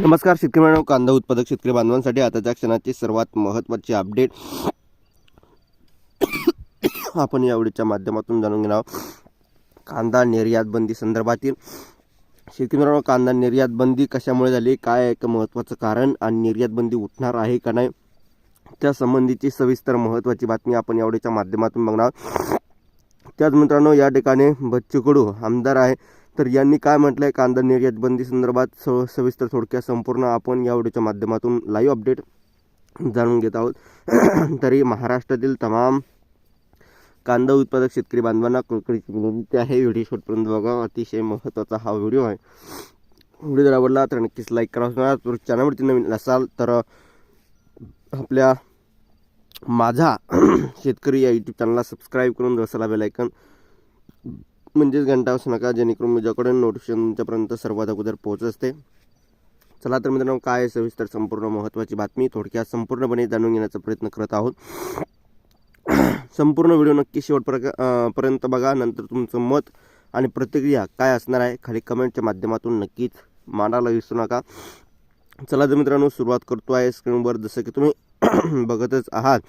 नमस्कार शेतकरी मॅडम कांदा उत्पादक शेतकरी बांधवांसाठी आताच्या क्षणाची सर्वात महत्त्वाची अपडेट आपण या व्हिडिओच्या माध्यमातून जाणून घेणार कांदा निर्यात बंदी संदर्भातील शेतकरी मित्रांनो कांदा निर्यात बंदी कशामुळे झाली? काय एक महत्त्वाचं कारण आणि निर्यात बंदी उठणार आहे का नाही? त्या संबंधीची सविस्तर महत्त्वाची बातमी आपण यावेळीच्या माध्यमातून बघणार त्याच मित्रांनो या ठिकाणी बच्चू कडू आमदार आहे. तर यांनी काय म्हटलं आहे कांदा निर्यात बंदी संदर्भात स सविस्तर थोडक्यात संपूर्ण आपण या व्हिडिओच्या माध्यमातून लाईव्ह अपडेट जाणून घेत आहोत. तरी महाराष्ट्रातील तमाम कांदा उत्पादक शेतकरी बांधवांना कळकळीची विनंती आहे. व्हिडिओ शेवटपर्यंत बघा. अतिशय महत्त्वाचा हा व्हिडिओ आहे. व्हिडिओ जर आवडला तर नक्कीच लाईक करा. चॅनलवरती नवीन असाल तर आपल्या माझा शेतकरी या यूट्यूब चॅनलला सबस्क्राईब करून रसाला बेलायकन म्हणजेच घंटा असू नका जेणेकरून माझ्याकडून नोटिफिकेशन तुमच्यापर्यंत सर्वात अगोदर पोहोचत असते. चला तर मित्रांनो काय सविस्तर संपूर्ण महत्त्वाची बातमी? थोडक्यात संपूर्णपणे जाणून घेण्याचा प्रयत्न करत आहोत. संपूर्ण व्हिडिओ नक्की शेवटपर्यंत पर्यंत बघा. नंतर तुमचं मत आणि प्रतिक्रिया काय असणार आहे खाली कमेंटच्या माध्यमातून नक्कीच मांडायला विसरू नका. चला तर मित्रांनो सुरुवात करतो आहे स्क्रीनवर जसं की तुम्ही बघतच आहात.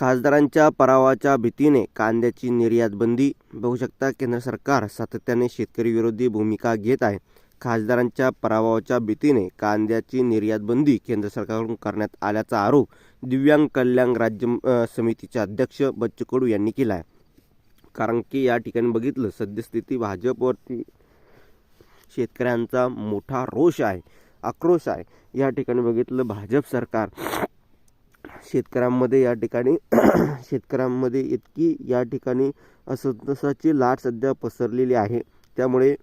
खासदारांच्या पराभवाच्या भीतीने कांद्याची निर्यात बंदी. बघू शकता केंद्र सरकार सातत्याने शेतकरी विरोधी भूमिका घेत आहे. खासदारांच्या पराभवाच्या भीतीने कांद्याची निर्यात बंदी केंद्र सरकारकडून करण्यात आल्याचा आरोप दिव्यांग कल्याण राज्य समितीचे अध्यक्ष बच्चू कडू यांनी केला आहे. कारण की या ठिकाणी बघितलं सद्यस्थिती भाजपवरती शेतकऱ्यांचा मोठा रोष आहे आक्रोश आहे. या ठिकाणी बघितलं भाजप सरकार शेतकऱ्यांमध्ये या ठिकाणी शेतकऱ्यांमध्ये इतकी या ठिकाणी असंतोषाची लाट सध्या पसरलेली आहे. त्यामुळे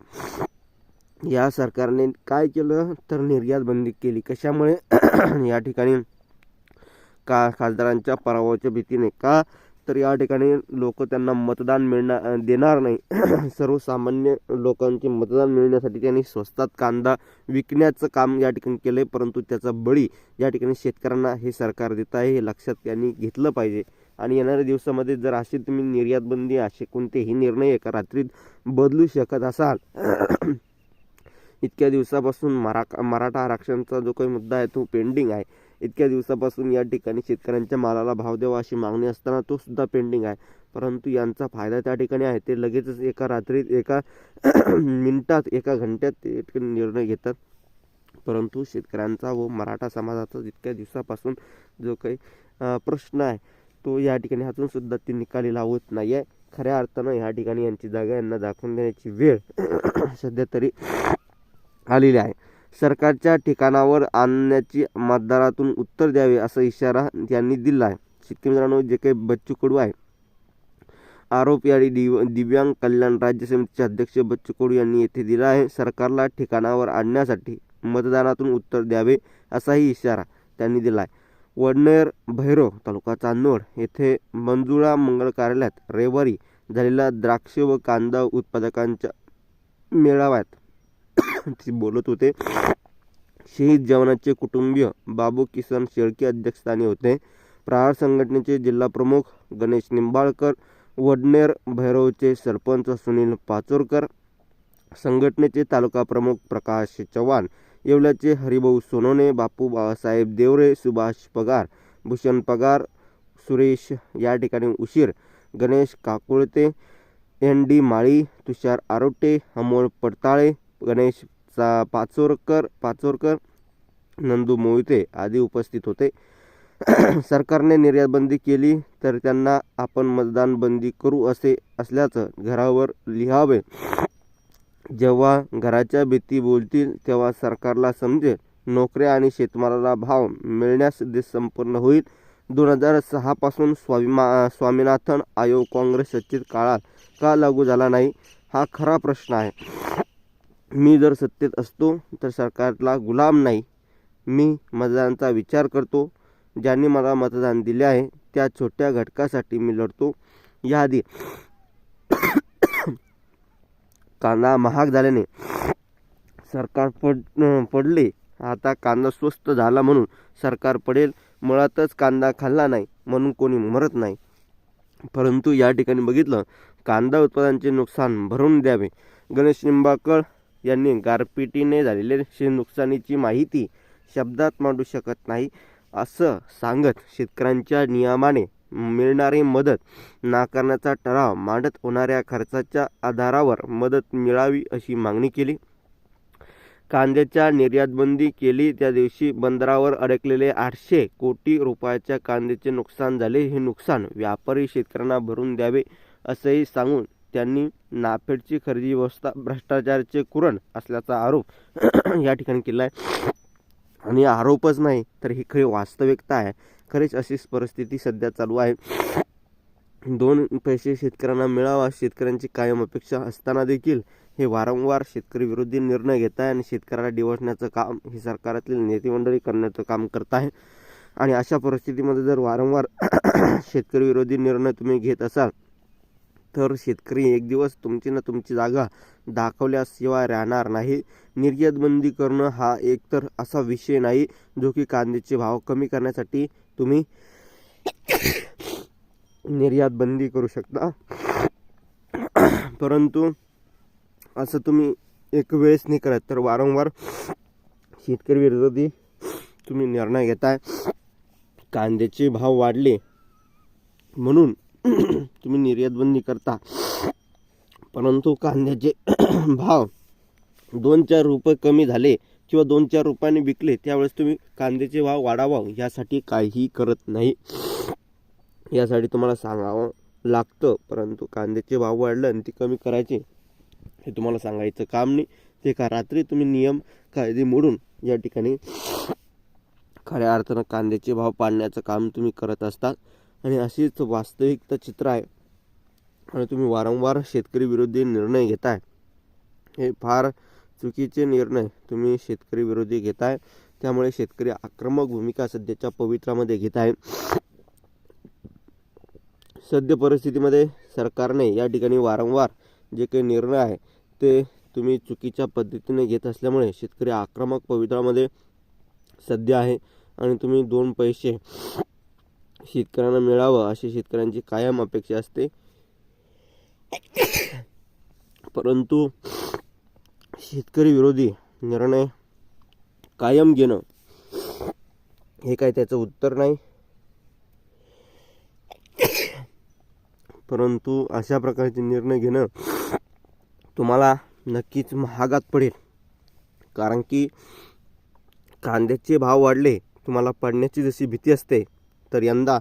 या सरकारने काय केलं तर निर्यात बंदी केली. कशामुळे? या ठिकाणी का खासदारांच्या पराभवाच्या भीतीने का तर या ठिकाणी लोक त्यांना मतदान मिळणार देणार नाही. सर्वसामान्य लोकांचे मतदान मिळण्यासाठी त्यांनी स्वस्तात कांदा विकण्याचं काम या ठिकाणी केलं आहे परंतु त्याचा बळी या ठिकाणी शेतकऱ्यांना हे सरकार देत आहे हे लक्षात त्यांनी घेतलं पाहिजे. आणि येणाऱ्या दिवसामध्ये जर असे तुम्ही निर्यात बंदी असे कोणतेही निर्णय एका रात्रीत बदलू शकत असाल इतक्या दिवसापासून मरा मराठा आरक्षणाचा जो काही मुद्दा आहे तो पेंडिंग आहे. इतक्या दिवसापासून या ठिकाणी शेतकऱ्यांच्या मालाला भाव द्यावा अशी मागणी असताना तो सुद्धा पेंडिंग आहे. परंतु यांचा फायदा त्या ठिकाणी आहे. ते लगेचच एका रात्रीत एका मिनिटात एका घंट्यात ते निर्णय घेतात. परंतु शेतकऱ्यांचा व मराठा समाजाचा जितक्या दिवसापासून जो काही प्रश्न आहे तो या ठिकाणी अजून सुद्धा ते निकाली लावत नाही आहे खऱ्या अर्थानं ह्या ठिकाणी यांची जागा यांना दाखवून देण्याची वेळ सध्या तरी आलेली आहे. सरकारच्या ठिकाणावर आणण्याची मतदारातून उत्तर द्यावे असा इशारा त्यांनी दिला आहे. शेतकरी मित्रांनो जे काही बच्चू कडू आहे आरोप यावेळी दिव दिव्यांग कल्याण राज्य समितीचे अध्यक्ष बच्चू कडू यांनी येथे दिला आहे. सरकारला ठिकाणावर आणण्यासाठी मतदानातून उत्तर द्यावे असाही इशारा त्यांनी दिला आहे. वडनेर भैरव तालुका चांदोड येथे मंजुळा मंगळ कार्यालयात रविवारी झालेला द्राक्ष व कांदा उत्पादकांच्या मेळाव्यात ते बोलत होते. शहीद जवानाचे कुटुंबीय बाबू किसन शेळके अध्यक्षस्थानी होते. प्रहार संघटनेचे जिल्हाप्रमुख गणेश निंबाळकर वडनेर भैरवचे सरपंच सुनील पाचोरकर संघटनेचे तालुका प्रमुख प्रकाश चव्हाण येवल्याचे हरिभाऊ सोनोने बापू बाबासाहेब देवरे सुभाष पगार भूषण पगार सुरेश या ठिकाणी उशीर गणेश काकुळते एन डी माळी तुषार आरोटे अमोल पडताळे गणेश चा पाचोरकर पाचोरकर नंदू मोहिते आदी उपस्थित होते. सरकारने निर्यातबंदी केली तर त्यांना आपण मतदान बंदी करू असे असल्याचं घरावर लिहावे. जेव्हा घराच्या भीती बोलतील तेव्हा सरकारला समजेल नोकऱ्या आणि शेतमालाला भाव मिळण्यास देश संपन्न होईल. दोन हजार सहापासून स्वाभिमा स्वामीनाथन आयोग काँग्रेस सत्तेत काळात का लागू झाला नाही? हा खरा प्रश्न आहे. मी जर सत्तेत असतो तर सरकारला गुलाम नाही. मी मतदानाचा विचार करतो. ज्यांनी मला मतदान दिले आहे त्या छोट्या घटकासाठी मी लढतो. याआधी कांदा महाग झाल्याने सरकार पड पडले. आता कांदा स्वस्त झाला म्हणून सरकार पडेल. मुळातच कांदा खाल्ला नाही म्हणून कोणी मरत नाही. परंतु या ठिकाणी बघितलं कांदा उत्पादनाचे नुकसान भरून द्यावे. गणेश निंबाळकर यांनी गारपिटीने झालेले शे नुकसानीची माहिती शब्दात मांडू शकत नाही असं सांगत शेतकऱ्यांच्या नियमाने मिळणारी मदत नाकारण्याचा ठराव मांडत होणाऱ्या खर्चाच्या आधारावर मदत मिळावी अशी मागणी केली. कांद्याच्या निर्यातबंदी केली. त्या दिवशी बंदरावर अडकलेले आठशे कोटी रुपयाच्या कांद्याचे नुकसान झाले. हे नुकसान व्यापारी शेतकऱ्यांना भरून द्यावे असंही सांगून त्यांनी नाफेडची खरेदी व्यवस्था भ्रष्टाचाराचे कुरण असल्याचा आरोप या ठिकाणी केला आहे. आणि आरोपच नाही तर ही खरी वास्तविकता आहे. खरीच अशीच परिस्थिती सध्या चालू आहे. दोन पैसे शेतकऱ्यांना मिळावा शेतकऱ्यांची कायम अपेक्षा असताना देखील हे वारंवार शेतकरी विरोधी निर्णय घेत आहे आणि शेतकऱ्याला डिवसण्याचं काम हे सरकारातील नेते मंडळी करण्याचं काम करत आहे. आणि अशा परिस्थितीमध्ये जर वारंवार शेतकरी विरोधी निर्णय तुम्ही घेत असाल तर शेतकरी एक दिवस तुमची ना तुमची जागा दाखवल्याशिवाय राहणार नाही. निर्यात बंदी करणं हा एकतर असा विषय नाही जो की कांद्याचे भाव कमी करण्यासाठी तुम्ही निर्यात बंदी करू शकता. परंतु असं तुम्ही एक वेळेस नाही करत तर वारंवार शेतकरी विरोधी तुम्ही निर्णय घेताय. कांद्याचे भाव वाढले म्हणून तुम्ही निर्यातबंदी करता. परंतु कांद्याचे भाव दोन चार रुपये कमी झाले किंवा दोन चार रुपयाने विकले त्यावेळेस तुम्ही कांद्याचे भाव वाढावा यासाठी काहीही करत नाही. यासाठी तुम्हाला सांगावं लागतं परंतु कांद्याचे भाव वाढले आणि ते कमी करायचे हे तुम्हाला सांगायचं काम नाही. ते का रात्री तुम्ही नियम कायदे मोडून या ठिकाणी खऱ्या अर्थानं कांद्याचे भाव पाडण्याचं काम तुम्ही करत असतात आणि अशीच वास्तविकता चित्र आहे. आणि तुम्ही वारंवार शेतकरी विरोधी निर्णय घेताय. हे फार चुकीचे निर्णय तुम्ही शेतकरी विरोधी घेताय. त्यामुळे शेतकरी आक्रमक भूमिका सध्याच्या पवित्रामध्ये घेत आहे. सद्य परिस्थितीमध्ये सरकारने या ठिकाणी वारंवार जे काही निर्णय आहे ते तुम्ही चुकीच्या पद्धतीने घेत असल्यामुळे शेतकरी आक्रमक पवित्रामध्ये सध्या आहे. आणि तुम्ही दोन पैसे शेतकऱ्यांना मिळावं अशी शेतकऱ्यांची कायम अपेक्षा असते. परंतु शेतकरी विरोधी निर्णय कायम घेणं हे काय त्याचं उत्तर नाही. परंतु अशा प्रकारचे निर्णय घेणं तुम्हाला नक्कीच महागात पडेल. कारण की कांद्याचे भाव वाढले तुम्हाला पडण्याची जशी भीती असते तर यंदा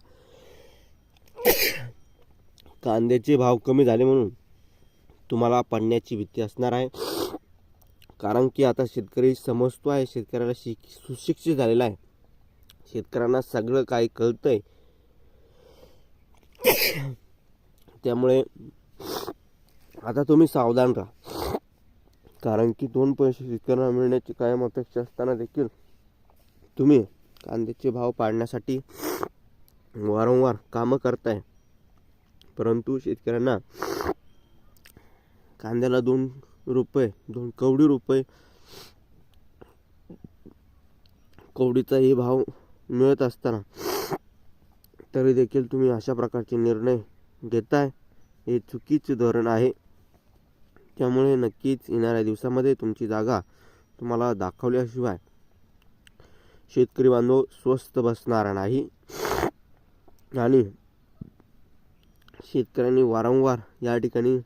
कांद्याचे भाव कमी झाले म्हणून तुम्हाला पडण्याची भीती असणार आहे. कारण की आता शेतकरी समजतो आहे शेतकऱ्याला शिक सुशिक्षित झालेला आहे. शेतकऱ्यांना सगळं काही कळतंय. त्यामुळे आता तुम्ही सावधान राहा. कारण की दोन पैसे शेतकऱ्यांना मिळण्याची कायम अपेक्षा असताना देखील तुम्ही कांद्याचे भाव पाडण्यासाठी वारंवार कामं करताय. परंतु शेतकऱ्यांना कांद्याला दोन रुपये दोन कवडी रुपये कवडीचाही भाव मिळत असताना तरी देखील तुम्ही अशा प्रकारचे निर्णय घेताय. हे चुकीचे धोरण आहे. त्यामुळे नक्कीच येणाऱ्या दिवसामध्ये तुमची जागा तुम्हाला दाखवल्याशिवाय शेतकरी बांधव स्वस्त बसणार नाही. आणि शेतकऱ्यांनी वारंवार या ठिकाणी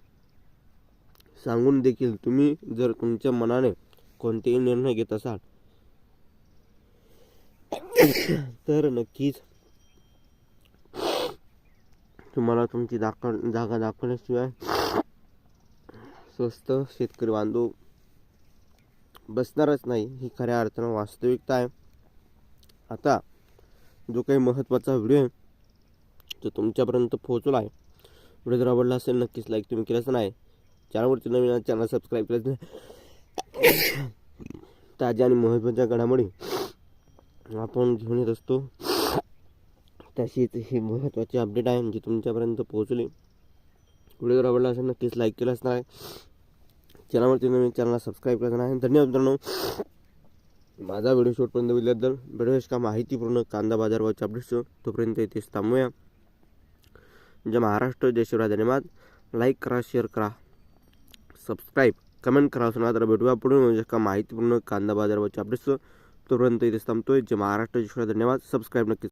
सांगून देखील तुम्ही जर तुमच्या मनाने कोणतेही निर्णय घेत असाल तर नक्कीच तुम्हाला तुमची दाखव जागा दाखवण्याशिवाय स्वस्त शेतकरी बांधव बसणारच नाही ही खऱ्या अर्थानं वास्तविकता आहे. आता जो काही महत्त्वाचा व्हिडिओ आहे तो तुमच्यापर्यंत पोहोचला आहे. व्हिडिओ जर आवडला असेल नक्कीच लाईक तुम्ही केलंच नाही. चॅनलवरती नवीन चॅनल सबस्क्राईब केलं नाही ताज्या आणि महत्त्वाच्या घडामोडी आपण घेऊन येत असतो. तशीच ही महत्त्वाची अपडेट आहे जी तुमच्यापर्यंत पोहोचली. व्हिडिओ जर आवडला असेल नक्कीच लाईक केलं असणार नाही चॅनलवरती नवीन चॅनलला सबस्क्राईब केलं नाही धन्यवाद मित्रांनो. माझा व्हिडिओ शॉटपर्यंत बघितल्याबद्दल. व्हिडिओ का माहितीपूर्ण कांदा बाजारभावाच्या अपडेट्स तोपर्यंत इथेच थांबूया. जय महाराष्ट्र जय धन्यवाद लाईक करा शेअर करा सबस्क्राईब कमेंट करा सुना तर भेटूया पुढून म्हणजे का माहितीपूर्ण कांदा बाजारावरची अपडेट्स तोपर्यंत इथेच थांबतोय जे महाराष्ट्र धन्यवाद सबस्क्राईब नक्की